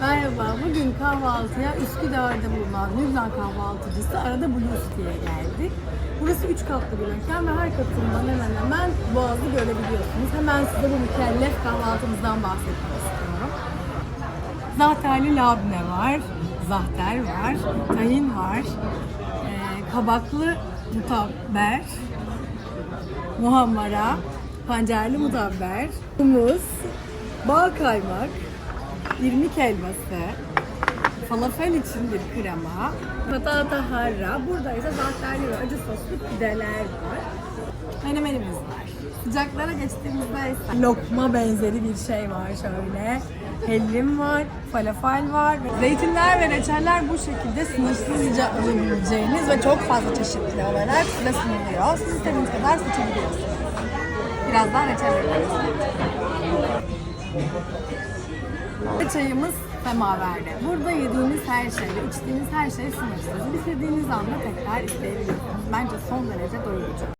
Merhaba, bugün kahvaltıya Üsküdar'da bulunan Lübnan kahvaltıcısı Arada Blues diye geldik. Burası üç katlı bir mekan ve her katından hemen hemen Boğaz'ı görebiliyorsunuz. Hemen size bu mükellef kahvaltımızdan bahsetmek istiyorum. Zahterli labne var, zahter var, tahin var, ee, kabaklı mutabber, muhammara, pancarlı mutabber, humus, bal kaymak, irmik helvası, falafel için bir krema, patata harra, burada ise zahterli ve acı soslu pideler var. Menemenimiz var. Sıcaklara geçtiğimizde ise lokma benzeri bir şey var şöyle. Hellim var, falafel var. Zeytinler ve reçeller bu şekilde sınırsızca alabileceğiniz ve çok fazla çeşitli olarak size sunuluyor. Siz istediğiniz kadar seçebiliyorsunuz. Birazdan reçelleri ve çayımız semaverde. Burada yediğiniz her şey içtiğiniz her şey sınırsız. Bitirdiğiniz anda tekrar isteyebiliyorsunuz. Bence son derece doyurucu.